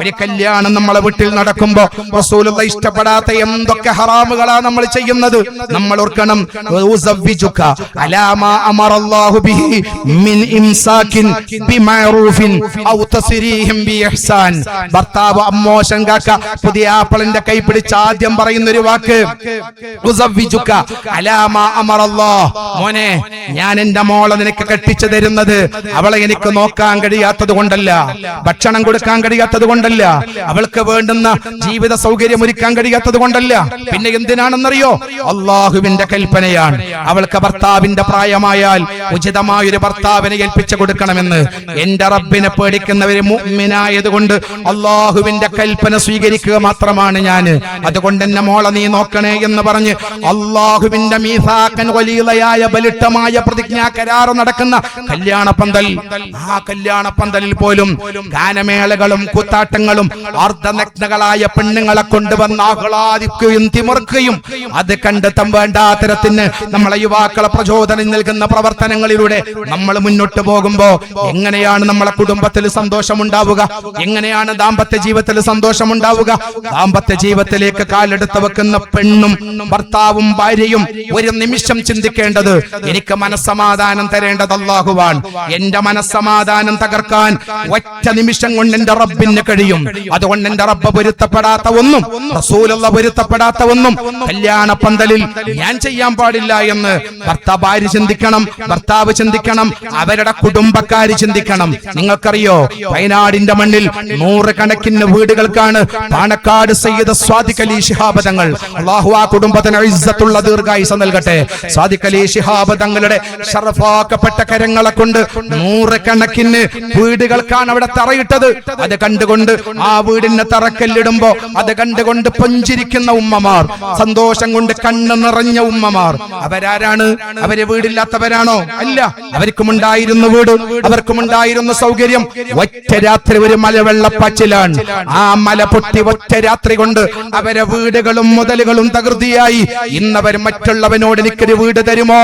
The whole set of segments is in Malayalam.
ഒരു കല്യാണം നമ്മളെ വീട്ടിൽ നടക്കുമ്പോ റസൂലുള്ള ഇഷ്ടപ്പെടാത്ത എന്തൊക്കെ ഹറാമുകളാ നമ്മൾ ചെയ്യുന്നത്? നമ്മൾ ഓർക്കണം അലാമാ അമറല്ലാഹു ബിഹി മിൻ ഇംസാകിൻ ബിമഅറൂഫിൻ ഔ തസ്രീഹിം ബിഇഹ്സാൻ. ഭർത്താവ് അമ്മോശൻ കാക്ക പുതിയ ആപ്പിളിന്റെ കൈ പിടിച്ച് ആദ്യം പറയുന്ന ഒരു വാക്ക് ഉസവ്വിജുക അലാമാ അമറല്ലാഹ് മോനെ ഞാൻ എന്റെ മോളെ നിനക്ക് കെട്ടിച്ചു തരുന്നത്. അവളെ എനിക്ക് നോക്കാൻ കഴിയാത്തത് കൊണ്ടല്ല. ഭക്ഷണം കൊടുക്കാൻ കഴിയാത്തത് കൊണ്ടല്ല. അവൾക്ക് വേണ്ടുന്ന ജീവിത സൗകര്യം ഒരുക്കാൻ കഴിയാത്തത് കൊണ്ടല്ല. പിന്നെ എന്തിനാണെന്നറിയോ? അള്ളാഹുവിന്റെ കൽപ്പനയാണ്. അവൾക്ക് ഭർത്താവിന്റെ പ്രായമായാൽ ഉചിതമായ ഒരു ഭർത്താവിനെ ഏൽപ്പിച്ചു കൊടുക്കണമെന്ന്. എന്റെ റബ്ബിനെ പേടിക്കുന്നവര് മുഅ്മിനായതുകൊണ്ട് അള്ളാഹുവിന്റെ കൽപ്പന സ്വീകരിക്കുക മാത്രമാണ് ഞാൻ അതുകൊണ്ട് എന്നെ മോളെ നീ നോക്കണേ എന്ന് പറഞ്ഞ് അള്ളാഹുവിന്റെ മീസാക്കൻ വലിയതായ ബലിട്ടമായ പ്രതിജ്ഞാ കരാറ് നടക്കുന്ന കല്യാണ പന്തൽ. ആ കല്യാണ പന്തലിൽ പോലും ഗാനമേളകളും കൂത്താട്ടങ്ങളും അർദ്ധനഗ്നകളായ പെണ്ണുങ്ങളെ കൊണ്ടുവന്ന് ആഹ്ലാദിക്കുകയും തിമിർക്കുകയും അത് കണ്ടെത്താൻ വേണ്ട തരത്തിന് നമ്മളെ യുവാക്കളെ പ്രചോദനം നൽകുന്ന പ്രവർത്തനങ്ങളിലൂടെ നമ്മൾ മുന്നോട്ട് പോകുമ്പോ എങ്ങനെയാണ് നമ്മളെ കുടുംബത്തിൽ സന്തോഷമുണ്ടാവുക? എങ്ങനെയാണ് ദാമ്പത്യ ജീവിതത്തിൽ സന്തോഷമുണ്ടാവുക? ദാമ്പത്യ ജീവിതത്തിലേക്ക് കാലെടുത്ത് വെക്കുന്ന പെണ്ണും ഭർത്താവും ഭാര്യയും ഒരു നിമിഷം ചിന്തിക്കേണ്ടത് എനിക്ക് മനസ്സമാധാനം തരേണ്ടത് അള്ളാഹുവാൻ എന്റെ മനസ്സമാധാനം തകർക്കാൻ ഒറ്റ നിമിഷം കൊണ്ട് എന്റെ റബ്ബിന് കഴിയും. അതുകൊണ്ട് എന്റെ റബ്ബ് പൊരുത്തപ്പെടാത്ത ഒന്നും റസൂലുള്ള പൊരുത്തപ്പെടാത്ത ഒന്നും കല്യാണ പന്തലിൽ ഞാൻ ചെയ്യാൻ പാടില്ല എന്ന് ഭർത്താവ് ഭാര്യ ചിന്തിക്കണം ഭർത്താവ് ചിന്തിക്കണം അവരുടെ കുടുംബക്കാര് ചിന്തിക്കണം. നിങ്ങൾക്കറിയോ വയനാടിന്റെ മണ്ണിൽ നൂറുകണക്കിന് വീടുകൾക്കാണ് പാണക്കാട് സയ്യിദ് സ്വാദിഖ് അലി ശിഹാബദങ്ങൾ അള്ളാഹു ആ കുടുംബത്തിന് ഇസ്സത്തുള്ള ദീർഘായുസ നൽകട്ടെ. സ്വാദിഖ് അലി ശിഹാബദങ്ങളുടെ ശർഫാക്കപ്പെട്ട കരങ്ങളെ കൊണ്ട് നൂറുകണക്കിന് വീടുകൾക്കാണ് അവിടെ തറയിട്ടത്. അത് കണ്ടുകൊണ്ട് ആ വീടിന് തറക്കല്ലിടുമ്പോ അത് കണ്ടുകൊണ്ട് പൊഞ്ചിരിക്കുന്ന ഉമ്മമാർ സന്തോഷം കൊണ്ട് കണ്ണ് നിറഞ്ഞ ഉമ്മമാർ. അവരാരാണ്? അവർ വീടില്ലാത്തവരാണോ? അല്ല. അവർക്കും ഉണ്ടായിരുന്ന വീട് അവർക്കും ഉണ്ടായിരുന്ന സൗകര്യം. ഒറ്റ രാത്രി ഒരു മലവെള്ളപ്പാച്ചിലാണ്. ആ മല പൊട്ടി ഒറ്റ രാത്രി കൊണ്ട് അവരെ വീടുകളും മുതലുകളും തകൃതിയായി. ഇന്നവർ മറ്റുള്ളവനോട് എനിക്കൊരു വീട് തരുമോ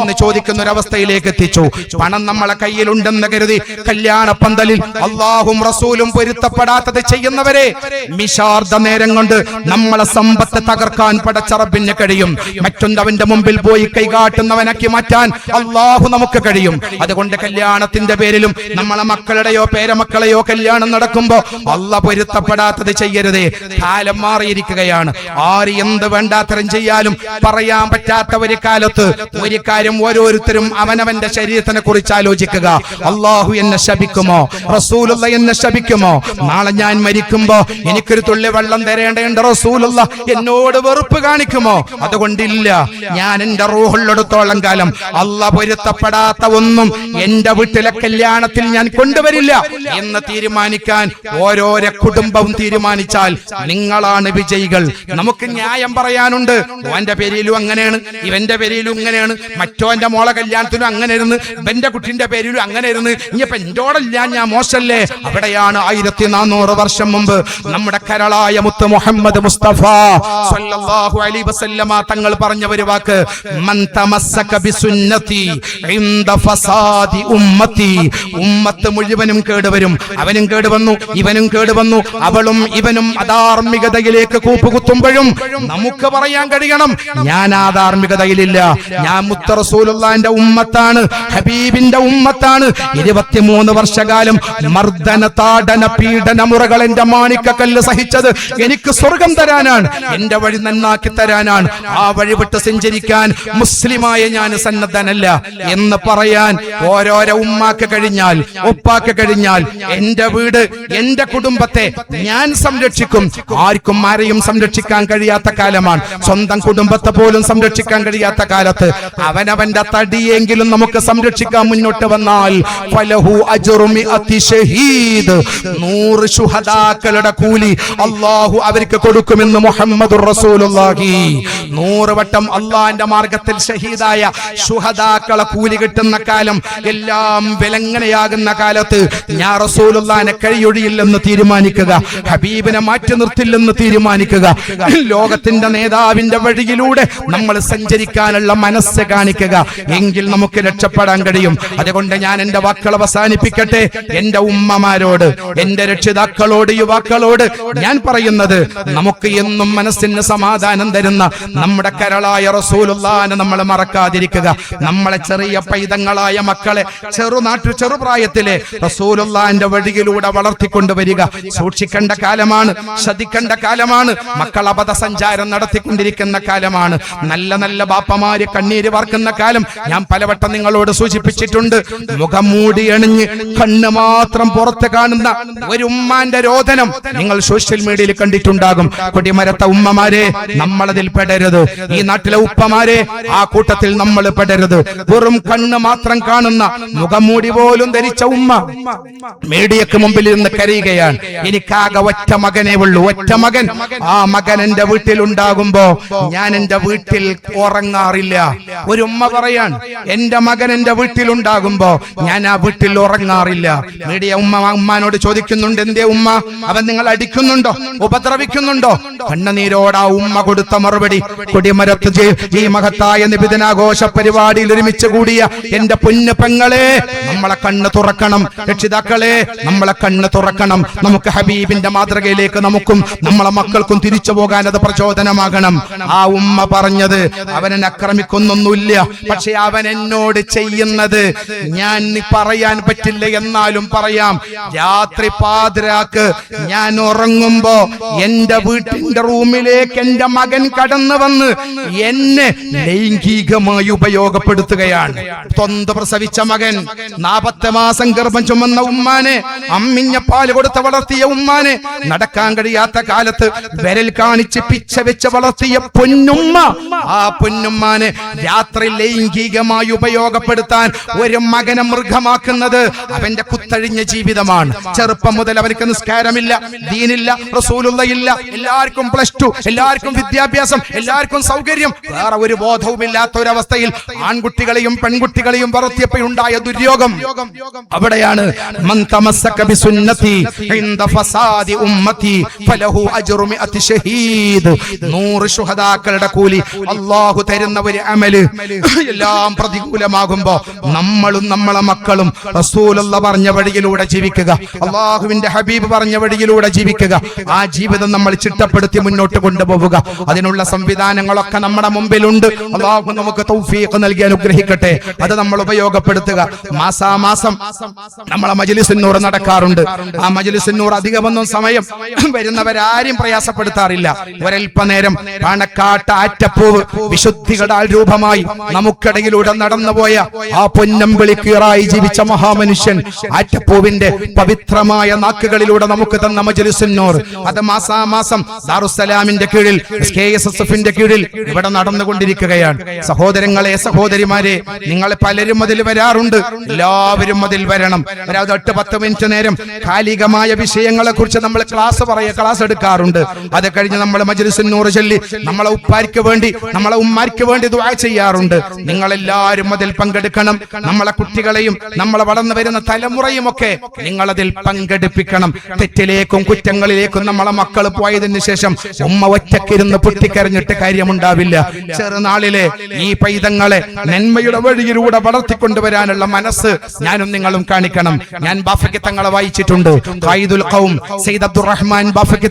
എന്ന് ചോദിക്കുന്ന ഒരു അവസ്ഥയിലേക്ക് എത്തിച്ചു. പണം നമ്മളെ കയ്യിലുണ്ടെന്ന് കരുതി കല്യാണ പന്തലിൽ അള്ളാഹും റസൂലും പൊരുത്തപ്പെടാത്തത് ചെയ്യുന്നവരെ മിശാർദ നേരം കൊണ്ട് നമ്മളെ സമ്പത്ത് തകർക്കാൻ പടച്ചറബിന് കഴിയും. മറ്റൊന്നവന്റെ മുമ്പിൽ പോയി കൈകാട്ടുന്നവനാക്കി മാറ്റാൻ അള്ളാഹു നമുക്ക് കഴിയും. അതുകൊണ്ട് കല്യാണത്തിന്റെ പേരിലും നമ്മളെ മക്കളുടെയോ പേരമക്കളെയോ കല്യാണം നടക്കുമ്പോ അല്ല പൊരുത്തപ്പെടാത്തത് ചെയ്യരുതേ. കാലം മാറിയിരിക്കുകയാണ്. ആര് എന്ത് വേണ്ടാത്തരം ചെയ്യാലും പറയാൻ പറ്റാത്ത ഒരു കാലത്ത് ഒരു കാര്യം ഓരോരുത്തരും അവനവന്റെ ശരീരത്തിനെ കുറിച്ച് ആലോചിക്കുക. അള്ളാഹു എന്നെ ശപിക്കുമോ? റസൂലുള്ള എന്നെ ശപിക്കുമോ? നാളെ ഞാൻ മരിക്കുമ്പോ എനിക്കൊരു തുള്ളി വെള്ളം തരേണ്ടേണ്ട റസൂലുള്ള. എന്നോട് വെറുപ്പ് കാണിക്കുമോ? അതുകൊണ്ടില്ല. ഞാൻ എന്റെ റൂഹുള്ളെടുത്തോളം കാലം അല്ല പൊരുത്തപ്പെടാത്ത ഒന്നും എന്റെ വീട്ടിലെ കല്യാണത്തിൽ ഞാൻ കൊണ്ടുവരില്ല എന്ന് തീരുമാനിക്കാൻ ഓരോരോ കുടുംബവും തീരുമാനിച്ചാൽ നിങ്ങളാണ് വിജയികൾ. നമുക്ക് ന്യായം പറയാനുണ്ട്. ഓന്റെ പേരിലും അങ്ങനെയാണ് ഇവന്റെ പേരിലും ഇങ്ങനെയാണ് മറ്റോന്റെ മോളെ കല്യാണത്തിലും അങ്ങനെ ഇരുന്ന് ഇവന്റെ കുട്ടിന്റെ പേരിലും അങ്ങനെ ഇരുന്ന് ഇനിയിപ്പൊ എന്റോടല്ല ഞാൻ മോശല്ലേ? അവിടെയാണ് ആയിരത്തി നാനൂറ് വർഷം മുമ്പ് നമ്മുടെ കരളായ മുത്ത് മുഹമ്മദ് മുസ്തഫ സല്ലല്ലാഹു അലൈഹി വസല്ലമ തങ്ങൾ പറഞ്ഞ ഒരു വാക്ക് മൻ തമസ്സക ബിസുന്നതി ഇൻദ ഫസാദി ഉമ്മത്തി. ഉമ്മത്ത് മുഴുവനും കേടുവരും. അവനും കേടുവന്നു ഇവനും കേടുവന്നു. അവളും ഇവനും അധാർമികതയിലേക്ക് കൂപ്പുകുത്തുമ്പോഴും നമുക്ക് പറയാൻ കഴിയണം ഞാൻ ആ ധാർമ്മികതയിലില്ല ഞാൻ മുത്ത റസൂലുള്ളാന്റെ ഉമ്മത്താണ് ഹബീബിന്റെ ഉമ്മത്താണ്. ഇരുപത്തിമൂന്ന് വർഷകാലം മർദ്ദന താടന പീഡന മുറകൾ എന്റെ മാണിക്കക്കല്ല് സഹിച്ചത് എനിക്ക് സ്വർഗം തരാനാണ്. എന്റെ വഴി നന്നാക്കി തരാനാണ്. ആ വഴി വിട്ട് സഞ്ചരിക്കാൻ മുസ്ലിമായ ഞാൻ സന്നദ്ധനല്ല എന്ന് പറയാൻ ഓരോരോ ഉമ്മാക്ക് കഴിഞ്ഞാൽ ഉപ്പാക്ക് കഴിഞ്ഞാൽ എന്റെ വീട് എന്റെ കുടുംബത്തെ ഞാൻ സംരക്ഷിക്കും. ആർക്കും ആരെയും സംരക്ഷിക്കാൻ കഴിയാത്ത കാലമാണ്. സ്വന്തം കുടുംബത്തെ പോലും സംരക്ഷിക്കാൻ കഴിയാത്ത കാലത്ത് അവനവന്റെ തടിയെങ്കിലും നമുക്ക് സംരക്ഷിക്കാൻ മുന്നോട്ട് വന്നാൽ ഫലഹു അജ്റു അതിഷഹീദ് ഷഹീദ്. നൂറ് ശുഹദാക്കളുടെ കൂലി അള്ളാഹു അവർക്ക് കൊടുക്കുമെന്ന് മുഹമ്മദ് റസൂലുള്ളാഹി. നൂറ് വട്ടം അള്ളാന്റെ മാർഗത്തിൽ ഷഹീദായ ശുഹദാക്കളെ കൂലി കിട്ടുന്ന കാലം എല്ലാം വിലങ്ങനെയാകുന്ന കാലത്ത് ഞാൻ റസൂലുള്ളാനെ കഴിയൊഴിയില്ലെന്ന് തീരുമാനിക്കുക ഹബീബിനെ മാറ്റി നിർത്തില്ലെന്ന് തീരുമാനിക്കുക ലോകത്തിന്റെ നേതാവിന്റെ വഴിയിലൂടെ നമ്മൾ സഞ്ചരിക്കാനുള്ള മനസ്സ് കാണിക്കുക എങ്കിൽ നമുക്ക് രക്ഷപ്പെടാൻ കഴിയും. അതുകൊണ്ട് ഞാൻ എന്റെ വാക്കുകൾ അവസാനിപ്പിക്കട്ടെ. എന്റെ ഉമ്മമാരോട് എന്റെ രക്ഷിതാക്കളോട് യുവാക്കളോട് ഞാൻ പറയുന്നത് നമുക്ക് എന്നും മനസ്സിന് സമാധാനം തരുന്ന നമ്മുടെ കരളായ റസൂലുള്ളാനെ നമ്മൾ മറക്കാതിരിക്കുക. നമ്മളെ ചെറിയ പൈതങ്ങളായ മക്കളെ ചെറുനാട്ടു ചെറുപ്രായത്തിലെ റസൂലുള്ളാന്റെ വഴിയിലൂടെ വളർത്തിക്കൊണ്ടുവരിക. സൂക്ഷിക്കേണ്ട കാലമാണ് ശ്രദ്ധിക്കേണ്ട കാലമാണ് മക്കൾ അബദ്ധ സഞ്ചാരം നടത്തിക്കൊണ്ടിരിക്കുന്ന കാലമാണ്. നല്ല നല്ല ബാപ്പമാര് കണ്ണീര് വാർക്കുന്ന കാലം ഞാൻ പലവട്ടം നിങ്ങളോട് സൂചിപ്പിച്ചിട്ടുണ്ട്. മുഖം മൂടി അണിഞ്ഞ് കണ്ണ് മാത്രം പുറത്ത് കാണുന്ന ഒരു ഉമ്മാന്റെ രോദനം നിങ്ങൾ സോഷ്യൽ മീഡിയയിൽ കണ്ടിട്ടുണ്ടാകും. കൊടിമരത്ത ഉമ്മമാരെ നമ്മളതിൽ പെടരുത്. ഈ നാട്ടിലെ ഉപ്പമാരെ ആ കൂട്ടത്തിൽ നമ്മൾ പെടരുത്. വെറും കണ്ണ് മാത്രം കാണുന്ന മുഖമൂടി പോലും ധരിച്ച ഉമ്മ മീഡിയക്ക് മുമ്പിൽ ഇരുന്ന് കരയുകയാണ്. എനിക്കാകെ ഒറ്റ മകനെ ഉള്ളൂ. ഒറ്റ മകൻ. ആ മകൻ എന്റെ വീട്ടിൽ ഉണ്ടാകുമ്പോ ഞാൻ എന്റെ വീട്ടിൽ ഉറങ്ങാറില്ല. ഒരു ഉമ്മ പറയാൻ എന്റെ മകൻ എന്റെ വീട്ടിൽ ഉണ്ടാകുമ്പോ ഞാൻ ആ വീട്ടിൽ ഉറങ്ങാറില്ല. മീഡിയ ഉമ്മ ഉമ്മാനോട് ചോദിക്കുന്നുണ്ട് എന്തേ ഉമ്മ? അവൻ നിങ്ങൾ അടിക്കുന്നുണ്ടോ? ഉപദ്രവിക്കുന്നുണ്ടോ? കണ്ണനീരോടാ ഉമ്മ കൊടുത്ത മറുപടി കൊടിമരത്ത് ഈ മഹത്തായ നിബിധനാഘോഷ പരിപാടിയിൽ ഒരുമിച്ച് കൂടിയ എന്റെ പൊന്നു പെങ്ങളെ നമ്മളെ കണ്ണ് തുറക്കണം. രക്ഷിതാക്കളെ നമ്മളെ കണ്ണ് തുറക്കണം. നമുക്ക് ഹബീബിന്റെ മാതൃകയിലേക്ക് നമുക്കും നമ്മളെ മക്കൾക്കും തിരിച്ചു പോകാൻ അത് പ്രചോദനമാകണം. ആ ഉമ്മ പറഞ്ഞത് അവനെ ആക്രമിക്കുന്നൊന്നുമില്ല പക്ഷെ അവൻ എന്നോട് ചെയ്യുന്നത് ഞാൻ പറയാൻ പറ്റില്ല എന്നാലും പറയാം. രാത്രി പാതിരാക്ക് ഞാൻ ഉറങ്ങുമ്പോ എന്റെ വീട്ടിന്റെ റൂമിലേക്ക് എന്റെ മകൻ കടന്നു വന്ന് എന്നെ ലൈംഗികമായി ഉപയോഗപ്പെടുത്തുകയാണ്. തൊന്ത് പ്രസവിച്ച മകൻ നാപത്തെ മാസം ഗർഭം ചുമന്ന ഉമ്മാനെ അമ്മിഞ്ഞ പാൽ കൊടുത്ത വളർത്തിയ ഉമ്മാനെ നടക്കാൻ കഴിയാത്ത കാലത്ത് വിരൽ കാണിച്ച് പിച്ച വെച്ച് വളർത്തിയ പൊന്നുമ്മ ആ പൊന്നുമ്മാനെ രാത്രി ലൈംഗികമായി ഉപയോഗപ്പെടുത്താൻ ഒരു മകനെ മൃഗമാക്കുന്നത് അവന്റെ കുത്തഴിഞ്ഞ ജീവിതമാണ്. ചെറുപ്പം മുതൽ അവർക്ക് നിസ്കാരമില്ല ദീനില്ല റസൂലുള്ളയില്ല. എല്ലാവർക്കും പ്ലസ് ടു എല്ലാവർക്കും വിദ്യാഭ്യാസം എല്ലാവർക്കും സൗകര്യം. വേറെ ഒരു ബോധവും ഇല്ലാത്ത ഒരവസ്ഥയിൽ ആൺകുട്ടികളെയും പെൺകുട്ടികളെയും വളർത്തിയപ്പോഴുണ്ടായ ദുര്യോഗം. അവിടെയാണ് നൂറ് ശുഹദാക്കളുടെ കൂലി അല്ലാഹു തരുന്ന ഒരു അമൽ. എല്ലാം പ്രതികൂലമാകുമ്പോ നമ്മളും നമ്മളെ മക്കളും റസൂലുള്ള പറഞ്ഞ വഴിയിലൂടെ ജീവിക്കുക. അള്ളാഹുവിന്റെ ഹബീബ് പറഞ്ഞ വഴിയിലൂടെ ജീവിക്കുക. ആ ജീവിതം നമ്മൾ ചിട്ടപ്പെടുത്തി മുന്നോട്ട് കൊണ്ടുപോവുക. അതിനുള്ള സംവിധാനങ്ങളൊക്കെ നമ്മുടെ മുമ്പിലുണ്ട്. അള്ളാഹു നമുക്ക് തൗഫീഖ് നൽകി അനുഗ്രഹിക്കട്ടെ. അത് നമ്മൾ ഉപയോഗപ്പെടുത്തുക. മാസാമാസം നമ്മളെ മജലിസിന്നൂർ നടക്കാറുണ്ട്. ആ മജലിസിന്നൂർ അധികമൊന്നും സമയം വരുന്നവരാരും പ്രയാസപ്പെടുത്താറില്ല. ഒരൽപ്പനേരം പാണക്കാട്ട ആറ്റപ്പൂവ് വിശുദ്ധികളാൽ രൂപമായി നമുക്കിടയിലൂടെ നടന്നുപോയ ആ പൊന്നമ്പിളിക്കീറായി ജീവിച്ച മഹാമനുഷ്യൻ ആറ്റപ്പൂവിന്റെ പവിത്രമായ നാക്കുകളിലൂടെ നമുക്ക് തന്ന മജലിസിനോർ അത് മാസാമാസം ദാറുസലാമിന്റെ കീഴിൽ കെ എസ് എസ് എഫിന്റെ കീഴിൽ ഇവിടെ നടന്നുകൊണ്ടിരിക്കുകയാണ്. സഹോദരങ്ങളെ സഹോദരിമാരെ നിങ്ങൾ പലരും അതിൽ വരാറുണ്ട്. എല്ലാവരും അതിൽ വരണം. ഒരാൾ എട്ട് പത്ത് മിനിറ്റ് നേരം കാലികമായ വിഷയങ്ങളെ കുറിച്ച് നമ്മൾ ക്ലാസ് പറയുക ക്ലാസ് എടുക്കാറുണ്ട്. അത് കഴിഞ്ഞ് നമ്മൾ മജ്ലിസുന്നൂർ ചൊല്ലി നമ്മളെ ഉപ്പാർക്ക് വേണ്ടി നമ്മളെ ഉമ്മാർക്ക് വേണ്ടി ദുആ ചെയ്യാറുണ്ട്. നിങ്ങൾ എല്ലാവരും അതിൽ പങ്കെടുക്കണം. നമ്മളെ കുട്ടികളെയും നമ്മളെ വളർന്നു വരുന്ന തലമുറയും ഒക്കെ നിങ്ങൾ അതിൽ പങ്കെടുപ്പിക്കണം തെറ്റിലേക്കും കുറ്റങ്ങളിലേക്കും നമ്മളെ മക്കൾ പോയതിന് ശേഷം ഉമ്മ ഒറ്റക്കിരുന്ന് പൊട്ടിക്കരഞ്ഞിട്ട് കാര്യമുണ്ടാവില്ല. ചെറുനാളിലെ ഈ പൈതങ്ങളെ നന്മയുടെ വഴിയിലൂടെ വളർത്തിക്കൊണ്ടുവരാനുള്ള മനസ്സ് ഞാനും നിങ്ങളും കാണിക്കണം. ഞാൻ ബാഫയ്ക്ക് തങ്ങളെ വായിച്ചിട്ടുണ്ട്. ഖൗം സയ്യിദ് അബ്ദുറഹ്മാൻ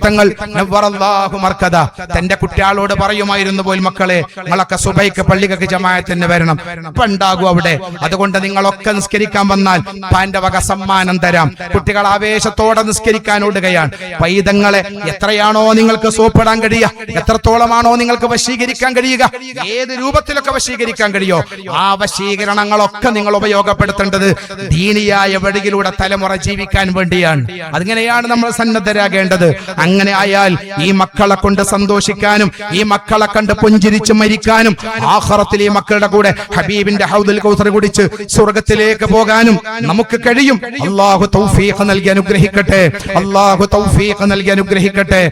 തങ്ങൾ തന്റെ കുട്ടികളോട് പറയുമായിരുന്നു പോൽ മക്കളെ നിങ്ങളൊക്കെ സുബൈക്ക് പള്ളികൾക്ക് ജമാഅത്തിന് വരണം. ഉണ്ടാകും അവിടെ. അതുകൊണ്ട് നിങ്ങളൊക്കെ നിസ്കരിക്കാൻ വന്നാൽ പാന്റെ വക സമ്മാനം തരാം. കുട്ടികൾ ആവേശത്തോടെ നിസ്കരിക്കാൻ ഓടുകയാണ് പൈതങ്ങളെ എത്രയാണോ നിങ്ങൾക്ക് സോപ്പിടാൻ കഴിയുക? എത്രത്തോളമാണോ നിങ്ങൾക്ക് വശീകരിക്കാൻ കഴിയുക? ഏത് രൂപത്തിലൊക്കെ വശീകരിക്കാൻ കഴിയോ ആ വശീകരണങ്ങളൊക്കെ നിങ്ങൾ ഉപയോഗപ്പെടുത്തേണ്ടത് ദീനിയായ വഴിയിലൂടെ തലമുറ ജീവിക്കാൻ വേണ്ടിയാണ്. അതിങ്ങനെയാണ് നമ്മൾ സന്നദ്ധരാകേണ്ടത്. അങ്ങനെ ആയാൽ ഈ മക്കളെ കൊണ്ട് സന്തോഷിക്കാനും ഈ മക്കളെ കണ്ട് പുഞ്ചിരിച്ച് മരിക്കാനും ആഹ്റത്തിൽ ഈ മക്കളുടെ കൂടെ ഹബീബിന്റെ ഹൗദൽ കൗസർ കുടിച്ച് സ്വർഗത്തിലേക്ക് പോകാനും നമുക്ക് കഴിയും. അള്ളാഹു തൗഫീഖ് നൽകി അനുഗ്രഹിക്കട്ടെ. അള്ളാഹു തൗഫീഖ് നൽകി അനുഗ്രഹിക്കട്ടെ.